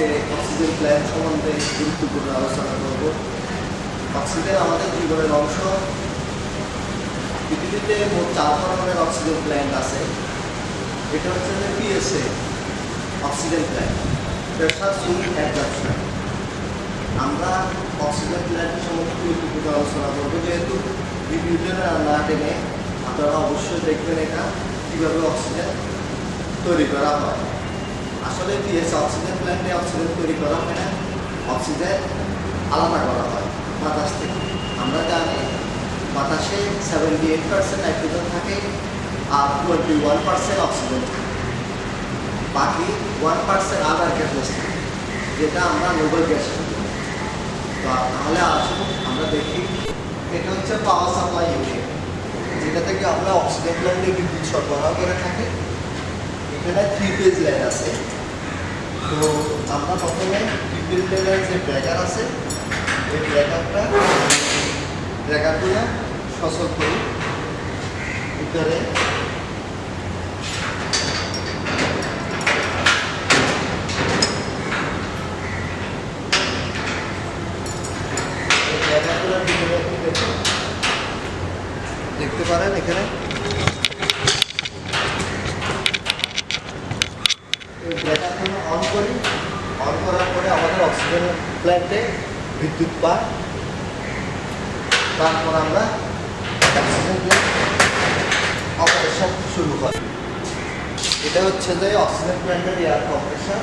আজকে oxygen plant সম্বন্ধে গুরুত্বপূর্ণ আলোচনা করব। অক্সিজেন আমাদের জীবনের অংশ। পৃথিবীতে মোট চার ধরনের অক্সিজেন প্ল্যান্ট আছে। এটা হচ্ছে যে পিএসএ অক্সিজেন প্ল্যান্ট প্রেশার আমরা অক্সিজেন প্ল্যান্টের সম্বন্ধে গুরুত্বপূর্ণ আলোচনা করব, যেহেতু ভিডিওটা না টেনে আপনারা অবশ্যই দেখবেন এটা, কীভাবে অক্সিজেন তৈরি করা হয়। আসলে পিএস অক্সিজেন প্ল্যান্টে অক্সিজেন তৈরি করা হয় না অক্সিজেন আলাদা করা হয় বাতাস থেকে। আমরা জানি বাতাসে সেভেন্টি এইট পার্সেন্ট নাইট্রোজেন থাকে আর টোয়েন্টি ওয়ান পার্সেন্ট অক্সিজেন থাকে। বাকি ওয়ান পার্সেন্ট আদার গ্যাসেস থাকে, যেটা আমরা নোবেল গ্যাস তাহলে আসুন আমরা দেখি, এটা হচ্ছে পাওয়ার সাপ্লাই ইউনিট যেটা থেকে আমরা অক্সিজেন প্ল্যান্টে বিদ্যুৎ সরবরাহ করে থাকি। এখানে থ্রি পেজ লাইন আছে। তো আমরা প্রথমে থ্রি পেজ যে ব্রেকার আছে, এই ব্রেকারটা ব্রেকারগুলো সচল করি। ভিতরে। দেখতে পারেন এখানে? এই ব্রেকারগুলো অন করি অন করার পরে আমাদের অক্সিজেন প্ল্যান্টে বিদ্যুৎ পায় তারপর আমরা অক্সিজেন প্ল্যান্ট অপারেশন শুরু হয় এটা হচ্ছে যে অক্সিজেন প্ল্যান্টের air compression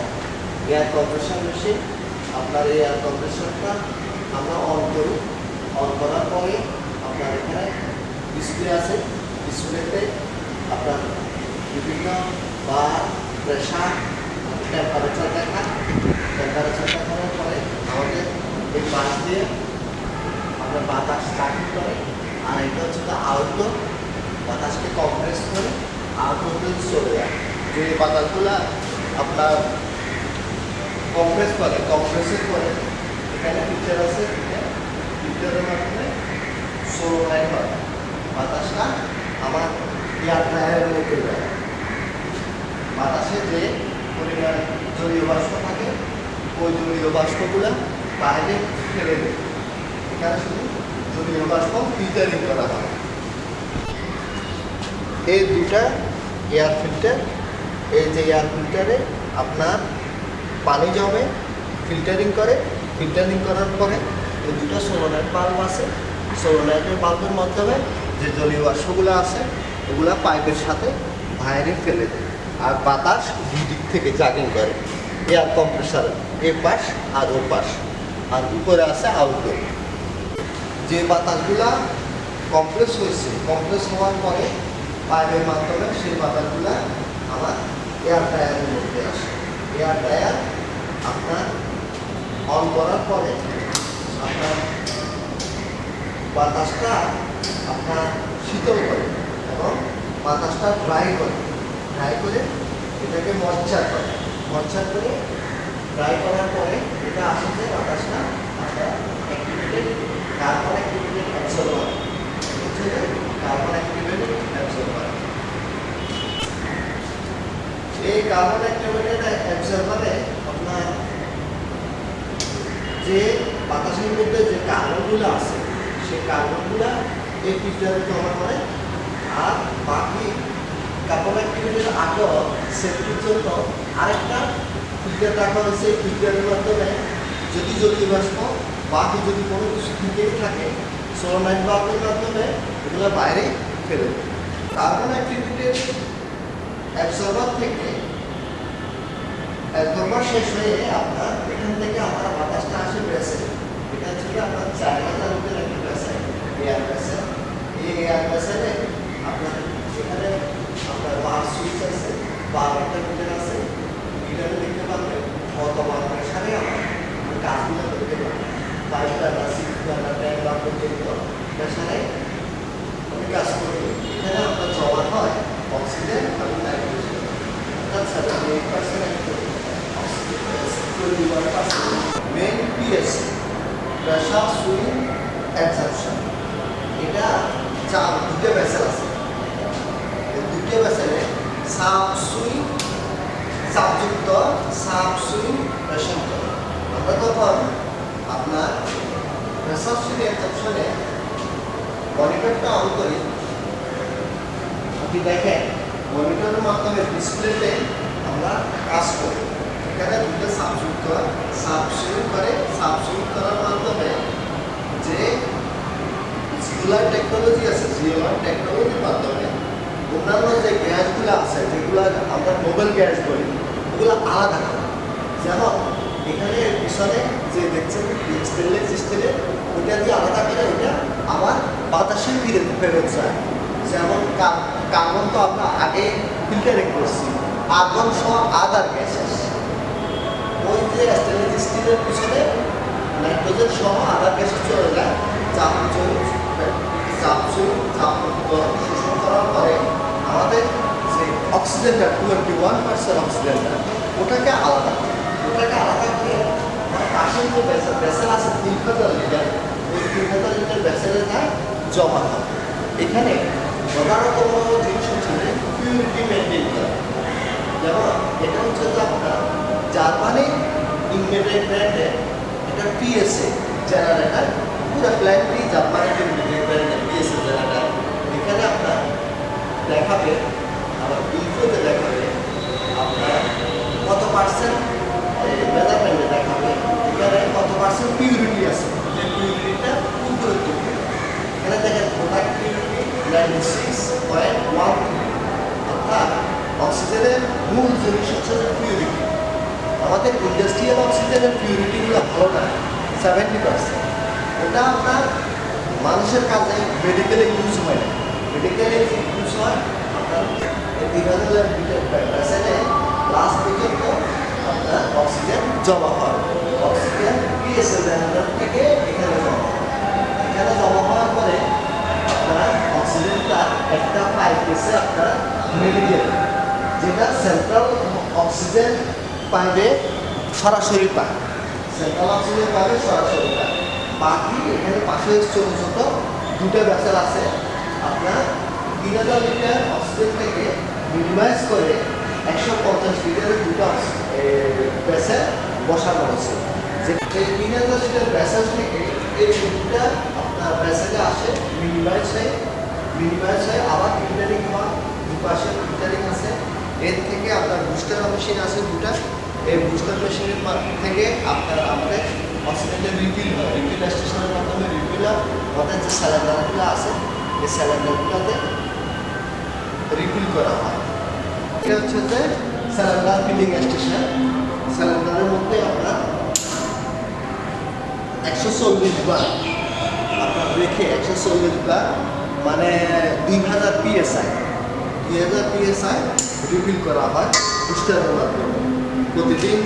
air compression machine আপনার এই এয়ার কম্প্রেশনটা আমরা অন করি অন করার পরে আপনার এখানে ডিসপ্লে আছে ডিসপ্লেতে আপনার বিভিন্ন বার প্রেশার টেম্পারেচার দেখা টেম্পারেচার দেখানোর পরে আমাদের এই পাশ দিয়ে আমরা বাতাস চাকরি করে, আর এটা হচ্ছে আউটডোর বাতাসকে কম্প্রেস করে আউটডোরে চলে যায়। যে বাতাসগুলো আপনার কম্প্রেস করে কম্প্রেসের করে এখানে ফিচার আছে ফিচারের মাধ্যমে সোলো লাইন হয়। বাতাসটা আমার এয়ার ড্রায়ারের মধ্যে যায়। বাতাসে যে পরিমাণ জলীয় বাষ্প থাকে, ওই জলীয় বাষ্পগুলো বাইরে ফেলে দেয়। এখানে শুধু জলীয় বাষ্প ফিল্টারিং করা হয়। এই দুটা এয়ার ফিল্টার এই যে এয়ার ফিল্টারে আপনার পানি জমে ফিল্টারিং করে ফিল্টারিং করার পরে এই দুটো সোলোনাইট বাল্ব আছে। সোলোনাইটের বাল্বের মাধ্যমে যে জলীয় বাষ্পগুলো আছে ওগুলা পাইপের সাথে বাইরে ফেলে দেয়। আর বাতাস থেকে জাগিং করে। এয়ার কম্প্রেসার এ পাশ আর ও পাশ। আর উপরে আছে আউটডোর যে বাতাসগুলা কম্প্রেস হয়েছে কম্প্রেস হওয়ার পরে পাইপের মাধ্যমে সেই বাতাসগুলা আমার এয়ার টায়ারের মধ্যে আসে। এয়ার টায়ার আপনার অন করার পরে আপনার বাতাসটা আপনার শীতল করে এবং বাতাসটা ড্রাই করে। ড্রাই করে এটাকে মচ্চার করে। মচ্চার করে ড্রাই করার পরে এটা আসলে বাতাসটা আপনার activated carbon activated carbon activated absorber এই কার্বন অ্যাক্টিভেটেড অ্যাবসর্বারে আপনার যে বাতাসের মধ্যে যে কার্বনগুলো আছে, সেই কার্বনগুলো এই ফিল্টারে জমা করে আর বাকি কার্বন অ্যাক্টিভিটির আগেও সেফটির জন্য আরেকটা ফিল্টার রাখা হয়েছে ফিল্টারের মাধ্যমে। যদি জলীয় বাষ্প, বাকি যদি কোনো কিছু থেকেই থাকে সোলোনাইট বাল্বের মাধ্যমে এগুলো বাইরে ফেলে কার্বন অ্যাক্টিভিটির অ্যাবসর্বার থেকে অ্যাবসর্বার শেষ হয়ে আপনার এখান থেকে আমার বাতাসটা আসে ব্রেসে এটা হচ্ছে আপনার চার হাজার রুপির একটা ব্রেসে এয়ার ব্রেসে এই এয়ার ব্রেসে আপনার বার সুইচ আছে বার একটা মিটার আছে, মিটারে দেখতে কত বার প্রেশারে আমার আমি কাজগুলো করতে পারবেন বাইশ টাকা সিক্স টাকা টেন বার পর্যন্ত প্রেশারে আমি কাজ করি এখানে আপনার জমা হয় অক্সিজেন এবং নাইট্রোজেন অর্থাৎ seventy eight percent twenty one percent main PSC pressure swing absorption এটা চার দুটো ভেসেল আছে এই দুটো ভেসেলে সাব সুইং সাবযুক্ত সাব সুইং প্রেশার তখন আপনার এক্সেপশনে মনিটরটা অন করি। আপনি দেখেন মনিটরের মাধ্যমে ডিসপ্লেতে আমরা কাজ করি। এখানে দুটো সাবস্যুট করা সাবস্যুট করে সাবস্যুট করার মাধ্যমে যে সিউলার টেকনোলজি আছে সিউলার টেকনোলজির মাধ্যমে অন্যান্য যে গ্যাসগুলো আছে, যেগুলো আমরা মোবাইল গ্যাস বলি, ওগুলো আলাদা। যেমন এখানে পিছনে যে দেখছেন স্টেনলেস স্টিলের ওইটা দিয়ে আলাদা করে ওইটা আবার বাতাসে ফিরে ফেরত যায়। যেমন কার্বন তো আমরা আগে ফিল্টারে করছি আর্গন সহ আদার গ্যাসেস ওই যে স্টেনলেস স্টিলের পিছনে নাইট্রোজেন সহ আদার গ্যাসেস চলে যায় চাপ চাপ চাপ শোষণ করার পরে আমাদের যে অক্সিজেনটা টোয়েন্টি ওয়ান পার্সেন্ট অক্সিজেনটা ওটাকে আলাদা করে। ওটাকে আলাদা করে আমার পাশে যে ভেসেল ভেসেল আছে তিন হাজার লিটার, ওই তিন হাজার লিটার ভেসেলে যায় জমা হয়। এখানে প্রধানতম জিনিস হচ্ছে পিউরিটি মেনটেন করা যেমন, এটা হচ্ছে যে আপনার জার্মানি ইনভেটেড ব্র্যান্ডের এটা পিএসএ জেনারেটার, পুরো প্ল্যানটি জার্মানিতে ইনভেটেড ব্র্যান্ডের পিএসএ জেনারেটার। এখানে আপনার দেখাবে, আবার ইনফোতে দেখাবে আপনার কত পার্সেন্ট মেজারমেন্টে দেখাবে এখানে কত পার্সেন্ট পিউরিটি আছে যে পিউরিটিটা খুব গুরুত্বপূর্ণ এখানে দেখেন product purity ninety six point one অর্থাৎ অক্সিজেনের মূল জিনিস হচ্ছে যে পিউরিটি আমাদের ইন্ডাস্ট্রিয়াল অক্সিজেনের পিউরিটিগুলো ভালো না সেভেন্টি পার্সেন্ট ওটা আপনার মানুষের কাজে মেডিকেলে ইউজ হয় না। মেডিকেলে ইউজ হয়, আপনার তিন হাজার প্যাসেজে লাস্ট পর্যন্ত আপনার অক্সিজেন জমা হয়। অক্সিজেন পিএসএল থেকে এখানে জমা হয়। এখানে জমা হওয়ার পরে আপনার অক্সিজেনটা একটা পাইপ গেছে আপনার মেডিকেল যেটা সেন্ট্রাল অক্সিজেন পাইবে সরাসরি পায়। সেন্ট্রাল অক্সিজেন পাইবে সরাসরি বাকি এখানে পাশে ছোটো ছোটো দুটো ভেসেল আছে। আপনার তিন হাজার লিটার অক্সিজেন থেকে মিনিমাইজ করে একশো পঞ্চাশ লিটারের দুটো ভেসেল বসানো হয়েছে। যে এই তিন হাজার লিটার ভেসেল থেকে এই দুটা আপনার ভেসেলে আসে মিনিমাইজ হয়ে মিনিমাইজ হয়ে আবার ফিল্টারিং হয়। দুপাশে ফিল্টারিং আছে। এর থেকে আপনার বুস্টার মেশিন আছে দুটা। এই বুস্টার মেশিনের থেকে আপনার আমাদের অক্সিজেনের রিফিল হয়। রিফিল স্টেশনের মাধ্যমে রিফিল হয়। আমাদের যে স্যালেন্ডারগুলো আছে, এই স্যালেন্ডারগুলোতে রিফিল করা হয়। এটা হচ্ছে যে স্যালেন্ডার ফিলিং স্টেশন স্যালেন্ডারের মধ্যে আপনার একশো চল্লিশ বার আপনার রেখে একশো চল্লিশ বার মানে দুই হাজার পিএসআই দুই হাজার পিএসআই রিফিল করা হয় বুস্টারের মাধ্যমে। প্রতিদিন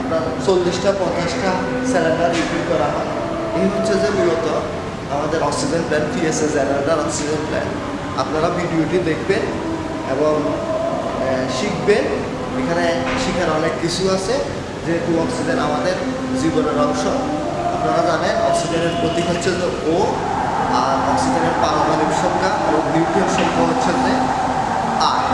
আপনার চল্লিশটা, পঞ্চাশটা সিলিন্ডার রিফিল করা হয়। এই হচ্ছে যে মূলত আমাদের oxygen plant PSA generator oxygen plant আপনারা ভিডিওটি দেখবেন এবং শিখবেন। এখানে শেখার অনেক কিছু আছে, যেহেতু অক্সিজেন আমাদের জীবনের অংশ। আপনারা জানেন অক্সিজেনের প্রতীক হচ্ছে যে ও আর অক্সিজেনের পারমাণবিক সংখ্যা ও নিউট্রিয় সংখ্যা হচ্ছে যে আট